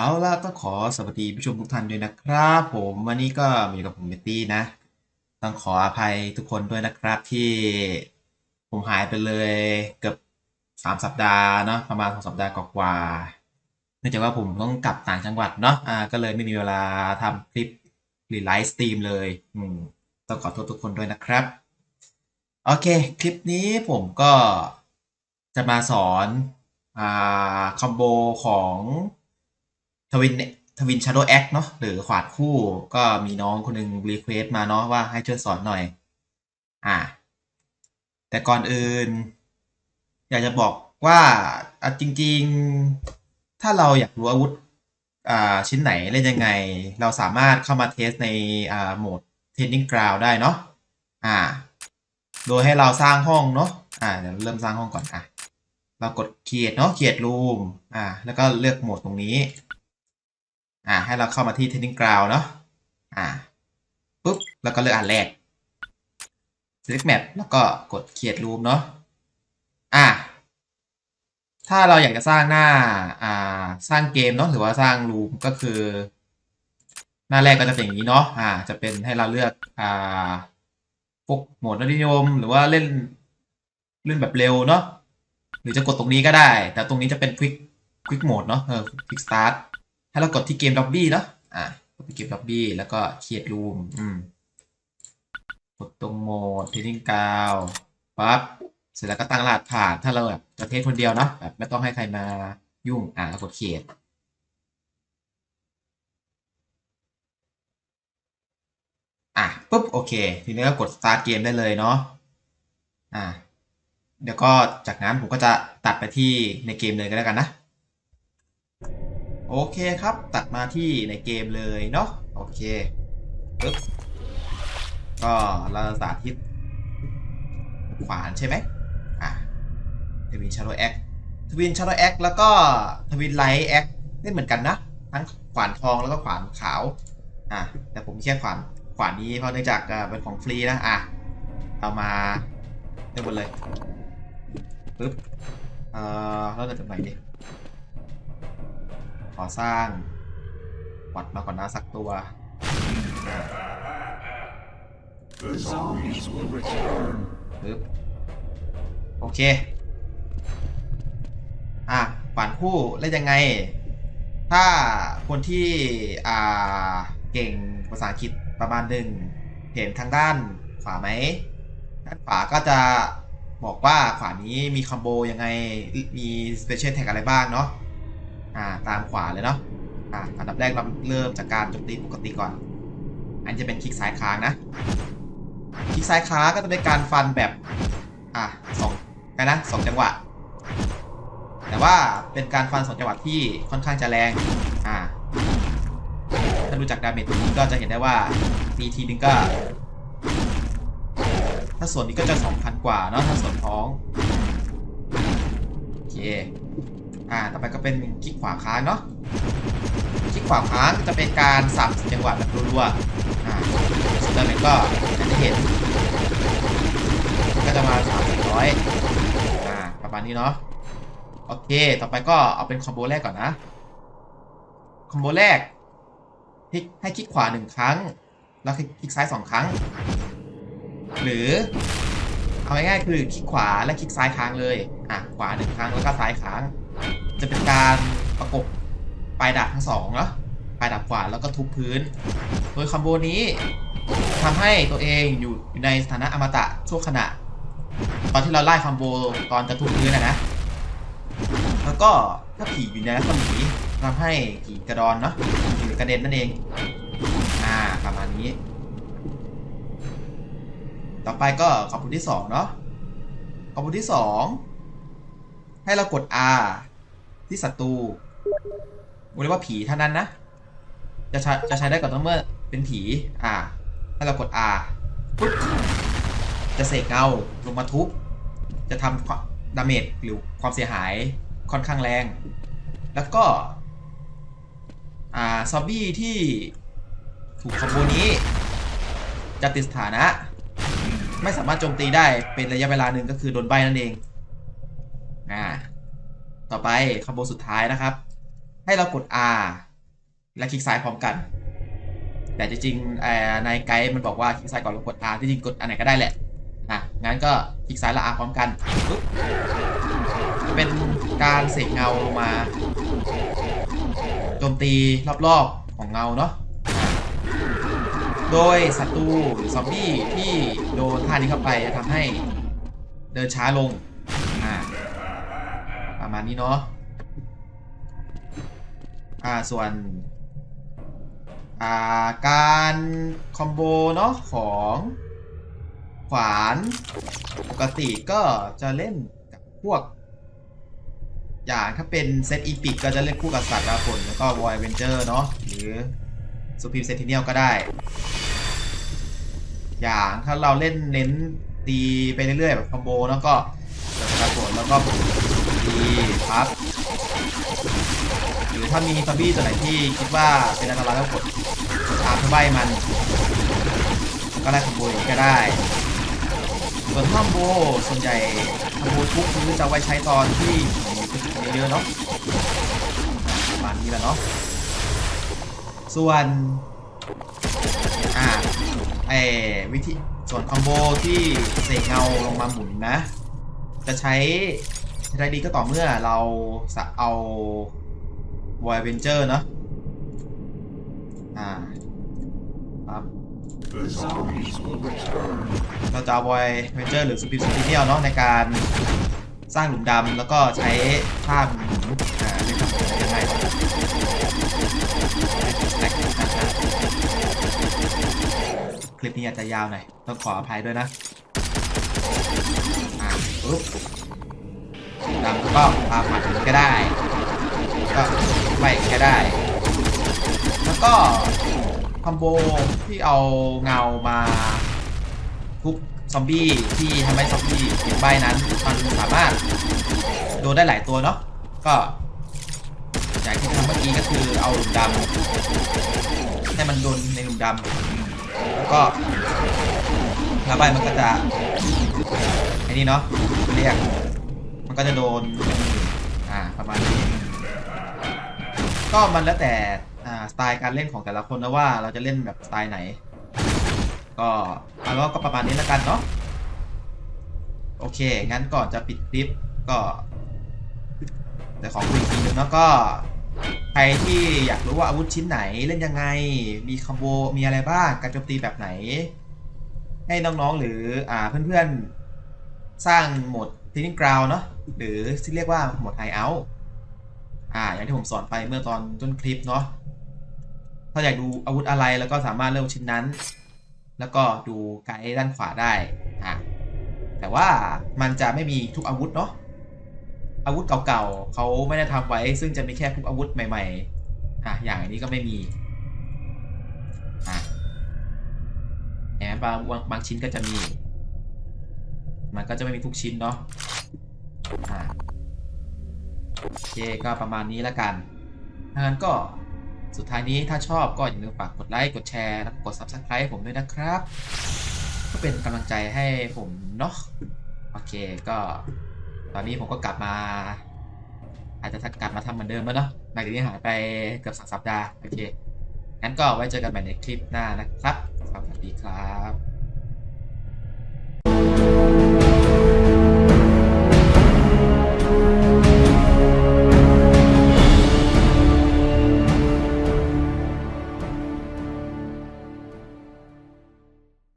เอาล่ะต้องขอสวัสดีผู้ชมทุกท่านด้วยนะครับผมวันนี้ก็มีกับผมเบตตี้นะ ต้องขออภัยทุกคนด้วยนะครับที่ผมหายไปเลยเกือบสามสัปดาห์เนาะประมาณสองสัปดาห์กว่าเนื่องจากว่าผมต้องกลับต่างจังหวัดเนาะอ่าก็เลยไม่มีเวลาทำคลิปหรือไลฟ์สตรีมเลยอืมต้องขอโทษทุกคนด้วยนะครับ โอเค คลิปนี้ผมก็จะมาสอนอ่าคอมโบของ ทวินทวินชาร์โดแอคเนาะหรือขวาดคู่ก็มีน้องคนหนึ่งรีเควสมาเนาะว่าให้ช่วยสอนหน่อย อ่า แต่ก่อนอื่น อยากจะบอกว่าจริง ๆ ถ้าเราอยากรู้อาวุธอ่าชิ้นไหนเล่นยังไง เราสามารถเข้ามาเทสในอ่าโหมดเทนนิ่งกราวได้เนาะอ่า โดยให้เราสร้างห้องเนาะอ่าเดี๋ยวเริ่มสร้างห้องก่อนอะเรากด create เนาะ create room อ่า แล้วก็เลือกโหมดตรงนี้ อ่าให้เราเข้ามาที่ training ground เนาะอ่าปุ๊บแล้วก็เลือกอันแรก select map แล้วก็กด create room เนาะอ่าถ้าเราอยากจะสร้างหน้าอ่าสร้างเกมเนาะหรือว่าสร้างรูมก็คือ หน้าแรกก็จะเป็นอย่างนี้เนาะอ่าจะเป็นให้เราเลือกอ่าพวกโหมดนิยม หรือว่าเล่นเล่นแบบเร็วเนาะหรือจะกดตรงนี้ก็ได้ แต่ตรงนี้จะเป็นควิกควิกโหมดเนาะเออควิกสตาร์ท ให้เรากดที่เกมด็อบบี้เนาะอะกดที่เกมด็อบบี้แล้วก็เครียดรูมอืมกดตรงโหมดเทนนิ่งกาวปั๊บเสร็จแล้วก็ตั้งรหัสผ่านถ้าเราแบบจะเทสคนเดียวเนาะแบบไม่ต้องให้ใครมายุ่งอะแล้วกดเครียดอะปุ๊บโอเค ทีนี้ก็กด start เกมได้เลยเนาะอะเดี๋ยวก็จากนั้นผมก็จะตัดไปที่ในเกมเลยก็แล้วกันนะ โอเคครับ ตัดมาที่ในเกมเลยเนาะโอเคปึ๊บก็เราสาธิต ขวานใช่ไหมอะทวินชาร์โดแอคทวินชาร์โดแอคแล้วก็ทวินไลท์แอคนี่เหมือนกันนะ ทั้งขวานทองแล้วก็ขวานขาวอะแต่ผมเชื่ขวานขวานนี้เพราะเนื่องจากเป็นของฟรีนะอะเอามาเริ่มหมดเลยปึ๊บเอ่อเริ่มจากไหนดิ ขอสร้างวัดมาก่อนนะสักตัว The zombies will return. ปึ๊บโอเค อะขวานคู่เล่นยังไง ถ้าคนที่ อ่า เก่งภาษาอังกฤษประมาณหนึ่ง เห็นทางด้านขวาไหม ด้านขวาก็จะบอกว่าขวานี้มีคอมโบยังไง มีสเปเชียลแท็กอะไรบ้างเนาะ อ่าตามขวาเลยเนาะอ่าอันดับแรกเราเริ่มจากการโจมตีปกติก่อน อันจะเป็นคลิกซ้ายค้างนะคลิกซ้ายค้างก็จะเป็นการฟันแบบอะสองไปนะสองจังหวะ แต่ว่าเป็นการฟันสองจังหวะที่ค่อนข้างจะแรงอ่าถ้าดูจากดาเมจตรงนี้ก็จะเห็นได้ว่าตีทีนึงก็ถ้าส่วนนี้ก็จะ 2,000 กว่าเนาะถ้าส่วนท้อง โอเค อ่า ต่อไปก็เป็นคลิกขวาค้างเนาะ คลิกขวาค้างจะเป็นการสับจังหวะแบบรัวๆ อ่าส่วนดาเมจก็อย่างที่เห็น ก็จะมาสามร้อยอ่า ประมาณนี้เนาะ โอเค ต่อไปก็เอาเป็นคอมโบแรกก่อนนะ คอมโบแรกคลิกให้คลิกขวาหนึ่งครั้ง แล้วคลิกซ้ายสองครั้ง หรือ เอาง่ายๆคือคลิกขวาและคลิกซ้ายค้างเลย อะ ขวาหนึ่งครั้งแล้วก็ซ้ายค้าง จะเป็นการประกบปลายดาบทั้งสองเนาะปลายดาบขวาแล้วก็ทุบพื้น โดยคอมโบนี้ทำให้ตัวเองอยู่ในสถานะอมตะชั่วขณะ ตอนที่เราไล่คอมโบตอนจะทุบพื้นนะนะ แล้วก็ถ้าผีอยู่ในรัศมีทำให้ผีกระดอนเนาะหรือกระเด็นนั่นเอง อ่าประมาณนี้ ต่อไปก็ขอบคุณที่สองเนาะขอบคุณที่สองให้เรากด R ที่ศัตรูเรียกว่าผีเท่านั้นนะ จะใช้จะใช้ได้ก่อนเมื่อเป็นผี อ่าให้เรากด R ปุ๊บ จะเสกเงาลงมาทุบ จะทำดาเมจหรือความเสียหายค่อนข้างแรง แล้วก็ อ่า ซอมบี้ที่ถูกคอมโบนี้ จะติดสถานะ ไม่สามารถโจมตีได้เป็นระยะเวลาหนึ่งก็คือโดนใบนั่นเอง อ่า ต่อไปคอมโบสุดท้ายนะครับ ให้เรากด R และคลิกซ้ายพร้อมกัน แต่จริงๆในไกด์มันบอกว่าคลิกซ้ายก่อนแล้วกด R ที่จริงกดอันไหนก็ได้แหละนะงั้นก็คลิกซ้ายและ R พร้อมกันปุ๊บจะเป็นการเสกเงาลงมาโจมตีรอบๆของเงาเนาะ โดยศัตรูหรือซอมบี้ที่โดนท่านี้เข้าไปจะทำให้เดินช้าลงประมาณนี้เนาะอ่าส่วนอ่าการคอมโบเนาะของขวานปกติก็จะเล่นกับพวก อย่างถ้าเป็นเซตอีพิกก็จะเล่นคู่กับสัตว์ดาวฝนแล้วก็วอยเวนเจอร์เนาะหรือซูพิมเซนติเนียลก็ได้ อย่างถ้าเราเล่นเน้นตีไปเรื่อยๆแบบคอมโบแล้วก็สัตว์ดแล้วก็ตีพับหรือถ้ามีซอมบี้ตัวไหนที่คิดว่าเป็นอันตรายก็กดตามเพื่อใบมัน ก็ได้คอมโบอีกก็ได้ส่วนคอมโบส่วนใหญ่คอมโบทุกคือจะไว้ใช้ตอนที่มีเยอะๆเนาะประมาณนี้แหละเนาะส่วนอ่า ไอวิธีส่วนคอมโบที่เสกเงาลงมาหมุนนะ จะใช้ใช้ได้ดีก็ต่อเมื่อเราสะเอาวอยเวนเจอร์เนาะอ่าครับเราจะเอาวอยเวนเจอร์หรือซูพิมซูพิเนียลเนาะในการสร้างหลุมดำแล้วก็ใช้ท่าหมุนอ่าเป็นทำยังไง คลิปนี้อาจจะยาวหน่อย ต้องขออภัยด้วยนะอ่าปุ๊บดำแล้วก็พาผัดก็ได้ ก็ไม่ก็ได้ แล้วก็คอมโบที่เอาเงามาทุบซอมบี้ที่ทำให้ซอมบี้เก็บใบนั้น มันสามารถโดนได้หลายตัวเนาะก็อย่างที่ทำเมื่อกี้ก็คือเอาหลุมดำให้มันโดนในหลุมดำ แล้วก็แล้วใบมันก็จะไอ้นี่เนาะเรียก มันก็จะโดนอ่าประมาณนี้ก็มันแล้วแต่อ่าสไตล์การเล่นของแต่ละคนนะว่าเราจะเล่นแบบสไตล์ไหน ก็เอาว่าก็ประมาณนี้แล้วกันเนาะโอเค งั้นก่อนจะปิดคลิปก็เดี๋ยวขอคุยอีกทีนึงแล้วก็ รที่อยากรู้ว่าอาวุธชิ้นไหนเล่นยังไง มีคอมโบ มีอะไรบ้าง การโจมตีแบบไหน ให้น้องๆหรืออ่าเพื่อนๆ สร้างโหมด Training Ground เนาะ หรือที่เรียกว่าโหมด Hideout อ่า อย่างที่ผมสอนไปเมื่อตอนต้นคลิปเนาะ ถ้าอยากดูอาวุธอะไรแล้วก็สามารถเลือกชิ้นนั้น แล้วก็ดูไกด์ด้านขวาได้ อ่าแต่ว่ามันจะไม่มีทุกอาวุธเนาะ อาวุธเก่าๆเขาไม่ได้ทำไว้ ซึ่งจะมีแค่พวกอาวุธใหม่ๆอะอย่างนี้ก็ไม่มีอะแหมบางบางชิ้นก็จะมี มันก็จะไม่มีทุกชิ้นเนาะอ่าโอเคก็ประมาณนี้แล้วกันถ้างั้นก็สุดท้ายนี้ถ้าชอบก็อย่าลืมฝากกดไลค์กดแชร์แล้วก็กด Subscribe ให้ผมด้วยนะครับ ก็เป็นกำลังใจให้ผมเนาะโอเคก็ ตอนนี้ผมก็กลับมา อาจจะกลับมาทำเหมือนเดิมแล้วเนาะหลังจากที่หายไปเกือบสองสัปดาห์ โอเค งั้นก็ไว้เจอกันใหม่ในคลิปหน้านะครับ สวัสดีครับ